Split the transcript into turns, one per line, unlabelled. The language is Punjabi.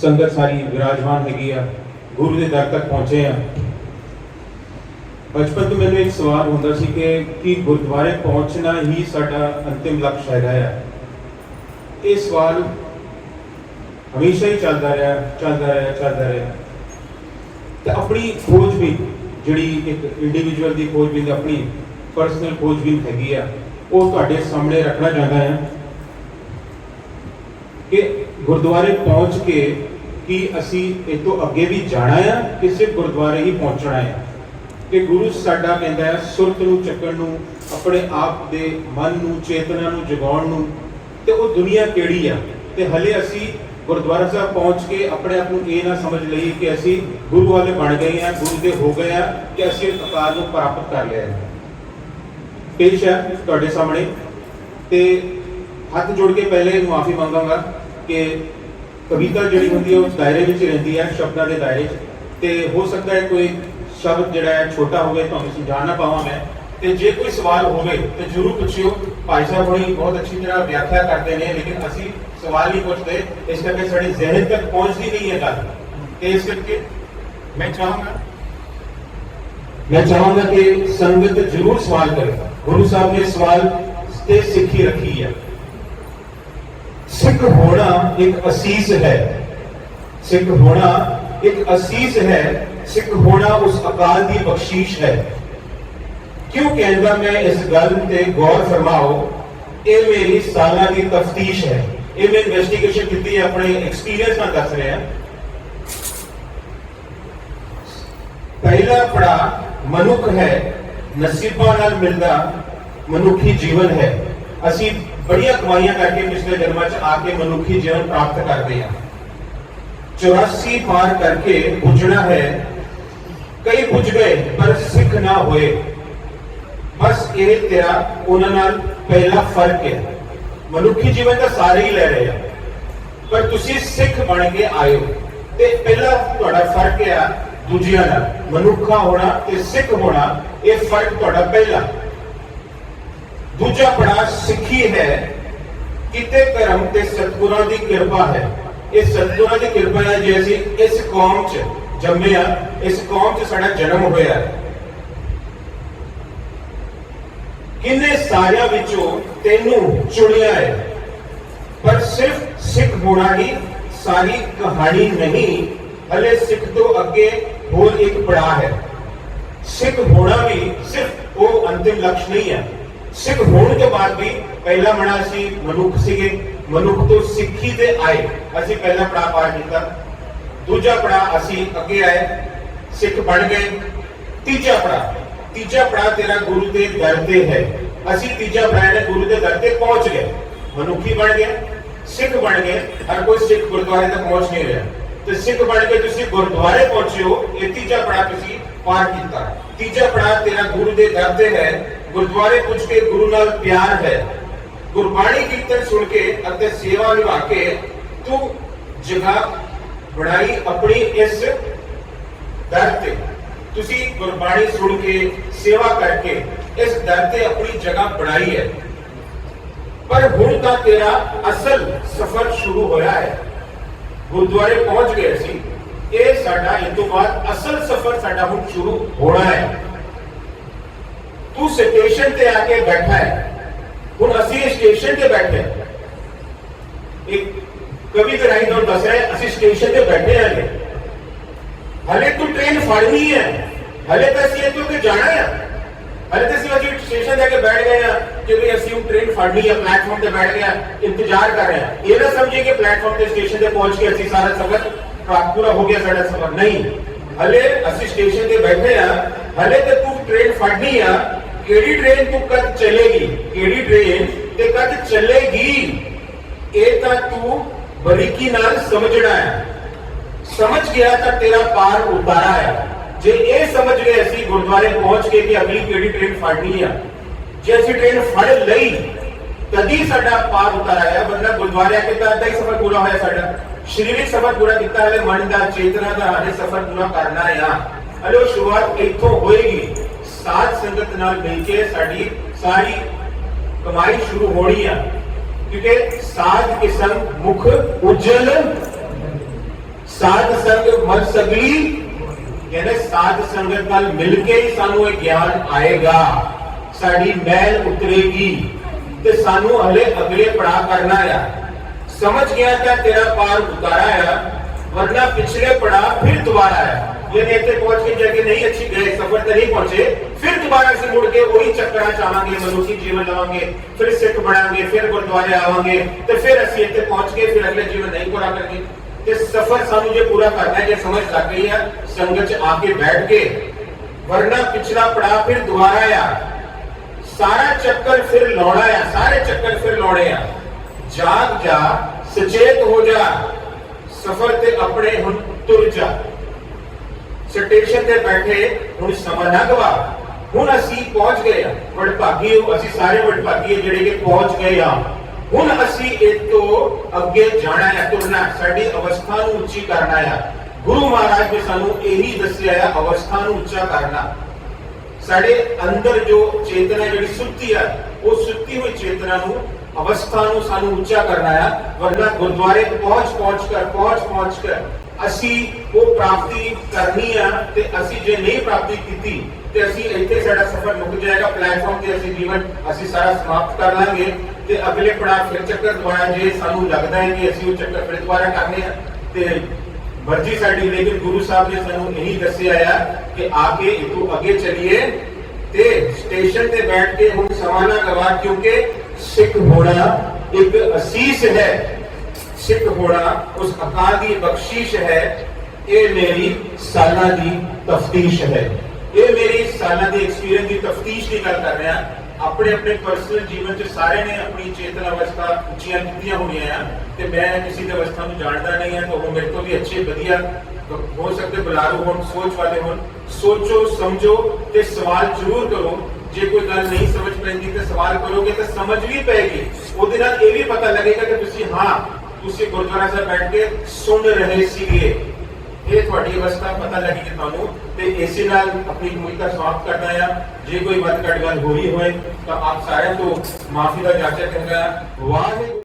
ਸੰਗਤ ਸਾਰੀ ਵਿਰਾਜਮਾਨ ਹੈਗੀ ਆ, ਗੁਰੂ ਦੇ ਦਰ ਤੱਕ ਪਹੁੰਚੇ ਆ। ਬਚਪਨ ਤੋਂ ਮੈਨੂੰ ਇੱਕ ਸਵਾਲ ਹੁੰਦਾ ਸੀ ਕਿ ਕੀ ਗੁਰਦੁਆਰੇ ਪਹੁੰਚਣਾ ਹੀ ਸਾਡਾ ਅੰਤਿਮ ਲਕਸ਼ ਹੈਗਾ ਆ? ਇਹ ਸਵਾਲ ਹਮੇਸ਼ਾ ਹੀ ਚੱਲਦਾ ਰਿਹਾ ਚੱਲਦਾ ਰਿਹਾ ਚੱਲਦਾ ਰਿਹਾ। ਤੇ ਆਪਣੀ ਖੋਜ ਵੀ, ਜਿਹੜੀ ਇੱਕ ਇੰਡੀਵਿਜੂਅਲ ਦੀ ਖੋਜ ਵੀ ਆਪਣੀ ਪਰਸਨਲ ਖੋਜ ਵੀ ਹੈਗੀ ਆ, ਉਹ ਤੁਹਾਡੇ ਸਾਹਮਣੇ ਰੱਖਣਾ ਚਾਹੁੰਦਾ ਆ। ਕਿ ਗੁਰਦੁਆਰੇ ਪਹੁੰਚ ਕੇ ਕਿ ਅਸੀਂ ਇਹ ਤੋਂ ਅੱਗੇ ਵੀ ਜਾਣਾ ਆ ਕਿ ਸਿਰਫ ਗੁਰਦੁਆਰੇ ਹੀ ਪਹੁੰਚਣਾ ਹੈ ਕਿ ਗੁਰੂ ਸਾਡਾ ਕਹਿੰਦਾ ਹੈ ਸੁਰਤ ਨੂੰ ਚੱਕਣ ਨੂੰ, ਆਪਣੇ ਆਪ ਦੇ ਮਨ ਨੂੰ, ਚੇਤਨਾ ਨੂੰ ਜਗਾਉਣ ਨੂੰ, ਤੇ ਉਹ ਦੁਨੀਆ ਕਿਹੜੀ ਆ? ਤੇ ਹਲੇ ਅਸੀਂ ਗੁਰਦੁਆਰਾ ਸਾਹਿਬ ਪਹੁੰਚ ਕੇ ਆਪਣੇ ਆਪ ਨੂੰ ਇਹ ਨਾ ਸਮਝ ਲਈਏ ਕਿ ਅਸੀਂ ਗੁਰੂ ਵਾਲੇ ਬਣ ਗਏ ਆ, ਗੁਰੂ ਦੇ ਹੋ ਗਏ ਆ, ਕਿ ਅਸੀਂ ਇਸ ਅਕਾਲ ਨੂੰ ਪ੍ਰਾਪਤ ਕਰ ਲਿਆ ਹੈ ਪੇਸ਼ ਹੈ ਤੁਹਾਡੇ ਸਾਹਮਣੇ। ਤੇ ਹੱਥ ਜੋੜ ਕੇ ਪਹਿਲੇ ਮਾਫੀ ਮੰਗਾਂਗਾ। ਕਿ ਕਵਿਤਾ ਜਿਹੜੀ ਹੁੰਦੀ ਹੈ ਉਹ ਦਾਇਰੇ ਵਿੱਚ ਰਹਿੰਦੀ ਹੈ ਸ਼ਬਦਾਂ ਦੇ ਦਾਇਰੇ 'ਚ। ਤੇ ਹੋ ਸਕਦਾ ਹੈ ਕੋਈ ਸ਼ਬਦ ਜਿਹੜਾ ਹੈ ਛੋਟਾ ਹੋਵੇ, ਤੁਹਾਨੂੰ ਸਮਝਾ ਨਾ ਪਾਵਾਂ ਮੈਂ। ਤੇ ਜੇ ਕੋਈ ਸਵਾਲ ਹੋਵੇ, ਤੇ ਜਰੂਰ ਪੁੱਛਿਓ। ਭਾਈ ਸਾਹਿਬ ਹੋਣੀ ਬਹੁਤ ਅੱਛੀ ਤਰ੍ਹਾਂ ਵਿਆਖਿਆ ਕਰਦੇ ਨੇ, ਲੇਕਿਨ ਅਸੀਂ ਸਵਾਲ ਨਹੀਂ ਪੁੱਛਦੇ। ਇਸ ਕਰਕੇ ਸਾਡੇ ਜ਼ਿਹਨ ਤੱਕ ਪਹੁੰਚਦੀ ਨਹੀਂ ਹੈ ਗੱਲ। ਤੇ ਇਸ ਕਰਕੇ ਮੈਂ ਚਾਹਾਂਗਾ ਮੈਂ ਚਾਹਾਂਗਾ ਕਿ ਸੰਗਤ ਜ਼ਰੂਰ ਸਵਾਲ ਕਰੇ। ਗੁਰੂ ਸਾਹਿਬ ਨੇ ਸਵਾਲ ਤੇ ਸਿੱਖੀ ਰੱਖੀ ਹੈ ਸਿੱਖ ਹੋਣਾ ਇੱਕ ਅਸੀਸ ਹੈ। ਸਿੱਖ ਹੋਣਾ ਇੱਕ ਅਸੀਸ ਹੈ। ਸਿੱਖ ਹੋਣਾ ਉਸ ਅਕਾਲ ਦੀ ਬਖਸ਼ੀਸ਼ ਹੈ। ਕਿਉਂ ਕਹਿੰਦਾ ਮੈਂ ਇਸ ਗੱਲ ਤੇ ਗੌਰ ਫਰਮਾਓ? ਇਹ ਮੇਰੀ ਸਾਲਾਂ ਦੀ ਤਫਤੀਸ਼ ਹੈ। ਇਹ ਮੈਂ ਇਨਵੈਸਟੀਗੇਸ਼ਨ ਕੀਤੀ ਹੈ, ਆਪਣੇ ਐਕਸਪੀਰੀਅੰਸ ਨਾਲ ਦੱਸ ਰਿਹਾ। ਪਹਿਲਾ ਪੜਾ ਮਨੁੱਖ ਹੈ। ਨਸੀਬਾਂ ਨਾਲ ਮਿਲਦਾ ਮਨੁੱਖੀ ਜੀਵਨ ਹੈ। ਅਸੀਂ ਬੜੀਆਂ ਕਮਾਈਆਂ ਕਰਕੇ ਪਿਛਲੇ ਜਨਮਾਂ 'ਚ ਆ ਕੇ ਮਨੁੱਖੀ ਜੀਵਨ ਪ੍ਰਾਪਤ ਕਰਦੇ ਆ। 84 ਪਾਰ ਕਰਕੇ ਪੁੱਜਣਾ ਹੈ। ਕਈ ਪੁੱਜ ਗਏ, ਪਰ ਸਿੱਖ ਨਾ ਹੋਏ। ਬਸ ਇਹ ਤੇਰਾ, ਉਹਨਾਂ ਨਾਲ ਪਹਿਲਾ ਫ਼ਰਕ ਹੈ। ਮਨੁੱਖੀ ਜੀਵਨ ਤਾਂ ਸਾਰੇ ਹੀ ਲੈ ਰਹੇ ਆ। ਪਰ ਤੁਸੀਂ ਸਿੱਖ ਬਣ ਕੇ ਆਏ ਹੋ ਤੇ ਪਹਿਲਾ ਤੁਹਾਡਾ ਫ਼ਰਕ ਹੈ ਦੂਜਿਆਂ ਨਾਲ। ਮਨੁੱਖਾ ਹੋਣਾ ਤੇ ਸਿੱਖ ਹੋਣਾ, ਇਹ ਫ਼ਰਕ ਤੁਹਾਡਾ ਪਹਿਲਾ। ਦੂਜਾ ਪੜਾ ਸਿੱਖੀ ਹੈ। ਕਿਤੇ ਧਰਮ ਤੇ ਸਤਿਗੁਰਾਂ ਦੀ ਕਿਰਪਾ ਹੈ। ਇਹ ਸਤਿਗੁਰਾਂ ਦੀ ਕਿਰਪਾ ਹੈ ਜੇ ਅਸੀਂ ਇਸ ਕੌਮ 'ਚ ਜੰਮੇ ਆ, ਇਸ ਕੌਮ 'ਚ ਸਾਡਾ ਜਨਮ ਹੋਇਆ। ਕਿੰਨੇ ਸਾਰਿਆਂ ਵਿੱਚੋਂ ਤੈਨੂੰ ਚੁਣਿਆ ਹੈ। ਪਰ ਸਿਰਫ ਸਿੱਖ ਹੋਣਾ ਹੀ ਸਾਰੀ ਕਹਾਣੀ ਨਹੀਂ, ਹਲੇ ਸਿੱਖ ਤੋਂ ਅੱਗੇ ਹੋਰ ਇੱਕ ਪੜਾਅ ਹੈ। ਸਿੱਖ ਹੋਣਾ ਵੀ ਸਿਰਫ ਉਹ ਅੰਤਿਮ ਲਕਸ਼ ਨਹੀਂ ਹੈ। ਸਿੱਖ ਹੋਣ ਤੋਂ ਬਾਅਦ ਵੀ ਪਹਿਲਾ ਮਣਾ ਅਸੀਂ ਮਨੁੱਖ ਸੀਗੇ। ਮਨੁੱਖ ਤੋਂ ਸਿੱਖੀ ਤੇ ਆਏ। ਅਸੀਂ ਪਹਿਲਾ ਪੜਾਅ ਪਾਰ ਕੀਤਾ। ਦੂਜਾ ਪੜਾਅ ਅਸੀਂ ਅੱਗੇ ਆਏ। ਸਿੱਖ ਬਣ ਗਏ। ਤੀਜਾ ਪੜਾਅ ਤੀਜਾ ਪੜਾਅ ਤੇਰਾ ਗੁਰੂ ਦੇ ਦਰ ਤੇ ਹੈ। ਅਸੀਂ ਤੀਜਾ ਪੜਾਅ ਨੇ ਗੁਰੂ ਦੇ ਦਰ ਤੇ ਪਹੁੰਚ ਗਏ। ਮਨੁੱਖੀ ਬਣ ਗਏ। ਸਿੱਖ ਬਣ ਗਏ। ਹਰ ਕੋਈ ਸਿੱਖ ਗੁਰਦੁਆਰੇ ਤੱਕ ਪਹੁੰਚ ਨਹੀਂ ਰਿਹਾ। ਤੇ ਸਿੱਖ ਬਣ ਕੇ ਤੁਸੀਂ ਗੁਰਦੁਆਰੇ ਪਹੁੰਚੇ ਹੋ, ਇਹ ਤੀਜਾ ਪੜਾਅ ਤੁਸੀਂ ਪਾਰ ਕੀਤਾ। ਤੀਜਾ ਪੜਾਅ ਤੇਰਾ ਗੁਰੂ ਦੇ ਦਰ ਤੇ ਹੈ। ਗੁਰਦੁਆਰੇ ਪੁੱਜ ਕੇ ਗੁਰੂ ਨਾਲ ਪਿਆਰ ਹੈ। ਗੁਰਬਾਣੀ ਕੀਰਤਨ ਸੁਣ ਕੇ ਅਤੇ ਸੇਵਾ ਨਿਭਾ ਕੇ ਤੂੰ ਜਗ੍ਹਾ ਬਣਾਈ ਆਪਣੀ ਇਸ ਦਰ ਤੇ। ਤੁਸੀਂ ਗੁਰਬਾਣੀ ਸੁਣ ਕੇ, ਸੇਵਾ ਕਰਕੇ ਇਸ ਦਰ ਤੇ ਆਪਣੀ ਜਗ੍ਹਾ ਬਣਾਈ ਹੈ। ਪਰ ਹੁਣ ਤਾਂ ਤੇਰਾ ਅਸਲ ਸਫ਼ਰ ਸ਼ੁਰੂ ਹੋਇਆ ਹੈ। ਗੁਰਦੁਆਰੇ ਪਹੁੰਚ ਗਏ ਸੀ ਇਹ ਸਾਡਾ ਇਸ ਤੋਂ ਬਾਅਦ ਅਸਲ ਸਫ਼ਰ ਸਾਡਾ ਹੁਣ ਸ਼ੁਰੂ ਹੋਣਾ ਹੈ ਤੂੰ ਸਟੇਸ਼ਨ ਤੇ ਆ ਕੇ ਬੈਠਾ ਹੈ ਹੁਣ ਅਸੀਂ ਸਟੇਸ਼ਨ ਤੇ ਬੈਠੇ ਹਾਂ। ਇੱਕ ਕਵੀ ਦੇ ਰਾਹੀਂ ਤੁਹਾਨੂੰ ਦੱਸ ਰਿਹਾ ਅਸੀਂ ਸਟੇਸ਼ਨ ਤੇ ਬੈਠੇ ਹਾਂ ਹਲੇ ਹਲੇ ਤੂੰ ਟ੍ਰੇਨ ਫੜਨੀ ਹੈ ਹਲੇ ਤਾਂ ਅਸੀਂ ਇੱਥੋਂ ਕਿ ਜਾਣਾ ਹੈ ਹਲੇ ਤਾਂ ਅਸੀਂ ਅਜੇ ਸਟੇਸ਼ਨ ਤੇ ਆ ਕੇ ਬੈਠ ਗਏ ਆ ਕਿ ਵੀ ਅਸੀਂ ਉਹ ਟ੍ਰੇਨ ਫੜਨੀ ਹੈ ਪਲੇਟਫਾਰਮ ਤੇ ਬੈਠ ਗਏ ਇੰਤਜ਼ਾਰ ਕਰ ਰਹੇ ਇਹ ਨਾ ਸਮਝੀਏ ਕਿ ਪਲੇਟਫਾਰਮ ਤੇ ਸਟੇਸ਼ਨ ਤੇ ਪਹੁੰਚ ਕੇ ਅਸੀਂ ਸਾਰਾ ਸਫ਼ਰ ਪੂਰਾ ਹੋ ਗਿਆ ਸਾਡਾ ਸਫ਼ਰ। ਨਹੀਂ। ਹਲੇ ਅਸੀਂ ਸਟੇਸ਼ਨ ਤੇ ਬੈਠੇ ਆ ਹਲੇ ਤੇ ਤੂੰ ਟ੍ਰੇਨ ਫੜਨੀ ਆ, ਕਿਹੜੀ ਟ੍ਰੇਨ ਤੂੰ ਕਦ ਚੱਲੇਗੀ? ਕਿਹੜੀ ਟ੍ਰੇਨ ਤੇ ਕਦ ਚੱਲੇਗੀ? ਇਹ ਤਾਂ ਤੂੰ ਬਰੀਕੀ ਨਾਲ ਸਮਝਣਾ ਹੈ। ਸਮਝ ਗਿਆ ਤਾਂ ਤੇਰਾ ਪਾਰ ਉਤਾਰਾ ਹੈ। ਜੇ ਇਹ ਸਮਝ ਗਏ ਅਸੀਂ ਗੁਰਦੁਆਰੇ ਪਹੁੰਚ ਕੇ ਕਿ ਅਗਲੀ ਕਿਹੜੀ ਟ੍ਰੇਨ ਫੜਨੀ ਆ ਜੇ ਅਸੀਂ ਟ੍ਰੇਨ ਫੜ ਲਈ, ਤਦੀ ਸਾਡਾ ਪਾਰ ਉਤਾਰਾ ਹੈ ਬੰਦਾ ਗੁਰਦੁਆਰੇ ਆ ਅੱਧਾ ਹੀ ਸਫ਼ਰ ਪੂਰਾ ਹੋਇਆ ਸਾਡਾ। ਸਰੀਰਕ ਸਫ਼ਰ ਪੂਰਾ ਕੀਤਾ ਹੈ ਮਨ ਦਾ ਚੇਤਨਾ ਦਾ ਹਲੇ ਸਫ਼ਰ ਪੂਰਾ ਕਰਨਾ ਹੈ ਆ। ਹਲੇ, ਸ਼ੁਰੂਆਤ ਇੱਥੋਂ ਹੋਏਗੀ। ਸਾਧ ਸੰਗਤ ਨਾਲ ਮਿਲ ਕੇ ਸਾਡੀ ਸਾਰੀ ਕਮਾਈ ਸ਼ੁਰੂ ਹੋਣੀ ਆ। ਕਿਉਂਕਿ ਸਾਧ ਕਿਸਮ ਮੁਖ ਉਜਲ, ਸਾਧ ਸੰਗ ਮਤ ਸਗਲੀ। ਕਹਿੰਦੇ ਸਾਧ ਸੰਗਤ ਨਾਲ ਮਿਲ ਕੇ ਹੀ ਸਾਨੂੰ ਇਹ ਗਿਆਨ ਆਏਗਾ। ਸਾਡੀ ਮੈਲ ਉਤਰੇਗੀ ਤੇ ਸਾਨੂੰ ਹਲੇ ਅਗਲੇ ਪੜਾਅ ਕਰਨਾ ਆ ਸਮਝ ਗਿਆ ਤਾਂ ਤੇਰਾ ਪਾਰ ਉਤਾਰਾ ਆ ਵਰਨਾ ਪਿਛਲੇ ਪੜਾਅ ਫਿਰ ਦੁਬਾਰਾ ਆ ਯਾਨੀ ਇੱਥੇ ਪਹੁੰਚ ਕੇ ਜਾ ਕੇ ਨਹੀਂ ਅੱਛੀ ਗਏ ਸਫਰ ਤੇ ਨਹੀਂ ਪਹੁੰਚੇ ਫਿਰ ਦੁਬਾਰਾ ਅਸੀਂ ਮੁੜ ਕੇ ਉਹੀ ਚੱਕਰਾਂ ਚ ਆਵਾਂਗੇ ਮਨੁੱਖੀ ਜੀਵਨ ਲਵਾਂਗੇ ਫਿਰ ਸਿੱਖ ਬਣਾਂਗੇ ਫਿਰ ਗੁਰਦੁਆਰੇ ਆਵਾਂਗੇ ਤੇ ਫਿਰ ਅਸੀਂ ਇੱਥੇ ਪਹੁੰਚ ਕੇ ਫਿਰ ਅਗਲੇ ਜੀਵਨ ਨਹੀਂ ਪੂਰਾ ਕਰਾਂਗੇ ਤੇ ਸਫਰ ਸਾਨੂੰ ਜੇ ਪੂਰਾ ਕਰਨਾ ਹੈ ਜੇ ਸਮਝ ਲੱਗ ਗਈ ਹੈ ਸੰਗਤ ਚ ਆ ਕੇ ਬੈਠ ਕੇ ਵਰਨਾ ਪਿਛਲਾ ਪੜਾਅ ਫਿਰ ਦੁਬਾਰਾ ਆ ਸਾਰਾ ਚੱਕਰ ਫਿਰ ਲਾਉਣਾ ਆ, ਸਾਰੇ ਚੱਕਰ ਫਿਰ ਲਾਉਣੇ ਆ। ਜਾਗ ਜਾ, ਸੁਚੇਤ ਹੋ ਜਾ, ਸਫਰ ਤੇ ਆਪਣੇ ਹੁਣ ਤੁਰ ਜਾ। ਸਟੇਸ਼ਨ ਤੇ ਬੈਠੇ ਹੁਣ ਸਮਾਂ ਨਾ ਗਵਾ। ਹੁਣ ਅਸੀਂ ਪਹੁੰਚ ਗਏ ਆ। ਵਡਭਾਗੀ ਹੋ, ਅਸੀਂ ਸਾਰੇ ਵਡਭਾਗੀ ਜਿਹੜੇ ਕਿ ਪਹੁੰਚ ਗਏ ਆ। ਹੁਣ ਅਸੀਂ ਇਹ ਤੋਂ ਅੱਗੇ ਜਾਣਾ ਹੈ ਤੁਰਨਾ ਸਾਡੀ ਅਵਸਥਾ ਨੂੰ ਉੱਚੀ ਕਰਨਾ ਹੈ ਗੁਰੂ ਮਹਾਰਾਜ ਨੇ ਸਾਨੂੰ ਇਹੀ ਦੱਸਿਆ ਹੈ ਅਵਸਥਾ ਨੂੰ ਉੱਚਾ ਕਰਨਾ। ਸਾਡੇ ਅੰਦਰ ਜੋ ਚੇਤਨਾ ਜਿਹੜੀ ਸੁੱਤੀ ਹੈ ਉਹ ਸੁੱਤੀ ਹੋਈ ਚੇਤਨਾ ਨੂੰ, ਅਵਸਥਾ ਨੂੰ ਸਾਨੂੰ ਉੱਚਾ ਕਰਨਾ ਆ, ਵਰਨਾ ਗੁਰਦੁਆਰੇ ਪਹੁੰਚ ਪਹੁੰਚ ਕਰ, ਪਹੁੰਚ ਪਹੁੰਚ ਕਰ। ਅਸੀਂ ਉਹ ਪ੍ਰਾਪਤੀ ਕਰਨੀ ਆ ਤੇ ਅਸੀਂ ਜੇ ਨਹੀਂ ਪ੍ਰਾਪਤੀ ਕੀਤੀ, ਤੇ ਅਸੀਂ ਇੱਥੇ ਸਾਡਾ ਸਫ਼ਰ ਮੁੱਕ ਜਾਏਗਾ ਪਲੇਟਫਾਰਮ ਤੇ ਅਸੀਂ ਜੀਵਨ ਅਸੀਂ ਸਾਰਾ ਸਮਾਪਤ ਕਰ ਲਾਂਗੇ ਤੇ ਅਗਲੇ ਪੜਾਅ ਫਿਰ ਚੱਕਰ ਦੁਬਾਰਾ ਜੇ ਸਾਨੂੰ ਲੱਗਦਾ ਹੈ ਕਿ ਅਸੀਂ ਉਹ ਚੱਕਰ ਫਿਰ ਦੁਬਾਰਾ ਕਰਨੇ ਆ, ਤੇ ਮਰਜ਼ੀ ਸਾਡੀ ਲੇਕਿਨ ਗੁਰੂ ਸਾਹਿਬ ਨੇ ਸਾਨੂੰ ਇਹੀ ਦੱਸਿਆ ਆ ਕਿ ਆ ਕੇ ਇਤੋਂ ਅੱਗੇ ਚਲੀਏ ਤੇ ਸਟੇਸ਼ਨ ਤੇ ਬੈਠ ਕੇ ਹੁਣ ਸਮਾਂ ਗਵਾ ਕਿਉਂਕਿ ਸਿੱਖ ਹੋਣਾ ਇੱਕ ਅਸੀਸ ਹੈ। ਸਿੱਖ ਹੋਣਾ ਉਸ ਅਕਾਲ ਦੀ ਬਖਸ਼ਿਸ਼ ਹੈ। ਇਹ ਮੇਰੀ ਸਾਲਾਂ ਦੀ ਤਫਤੀਸ਼ ਹੈ। ਇਹ ਮੇਰੀ ਸਾਲਾਂ ਦੀ ਐਕਸਪੀਰੀਅੰਸ ਦੀ ਤਫਤੀਸ਼ ਦੀ ਗੱਲ ਕਰ ਰਿਹਾ। ਆਪਣੇ ਆਪਣੇ ਪਰਸਨਲ ਜੀਵਨ ਚ ਸਾਰੇ ਨੇ ਆਪਣੀ ਚੇਤਨ ਅਵਸਥਾ ਉੱਚੀਆਂ ਕੀਤੀਆਂ ਹੋਣੀਆਂ ਆ ਤੇ ਮੈਂ ਕਿਸੇ ਦੀ ਅਵਸਥਾ ਨੂੰ ਜਾਣਦਾ ਨਹੀਂ ਹਾਂ ਤਾਂ ਉਹ ਮੇਰੇ ਤੋਂ ਵੀ ਅੱਛੇ, ਵਧੀਆ ਹੋ ਸਕਦੇ, ਬੁਲਾਰੂ ਹੋਣ, ਸੋਚ ਵਾਲੇ ਹੋਣ। ਸੋਚੋ, ਸਮਝੋ ਤੇ ਸਵਾਲ ਜ਼ਰੂਰ ਕਰੋ। ਜੇ ਕੋਈ ਗੱਲ ਨਹੀਂ ਸਮਝ ਪੈਂਦੀ ਤੇ ਸਵਾਲ ਕਰੋਗੇ ਤਾਂ ਸਮਝ ਵੀ ਪਏਗੀ ਉਹਦੇ ਨਾਲ ਇਹ ਵੀ ਪਤਾ ਲੱਗੇਗਾ ਕਿ ਤੁਸੀਂ, ਹਾਂ, ਤੁਸੀਂ ਗੁਰਦੁਆਰਾ ਸਾਹਿਬ ਬੈਠ ਕੇ ਸੁਣ ਰਹੇ ਸੀਗੇ। ਇਹ ਤੁਹਾਡੀ ਅਵਸਥਾ ਪਤਾ ਲੱਗੀ ਤੁਹਾਨੂੰ ਤੇ ਇਸੇ ਨਾਲ ਆਪਣੀ ਭੂਮਿਕਾ ਸਮਾਪਤ ਕਰਨਾ ਆ ਜੇ ਕੋਈ ਵੱਧ ਘੱਟ ਗੱਲ ਹੋਈ ਹੋਏ ਤਾਂ ਆਪ ਸਾਰਿਆਂ ਤੋਂ ਮਾਫੀ ਦਾ ਜਾਚਕ ਹੈਗਾ ਵਾਹਿਗੁਰੂ।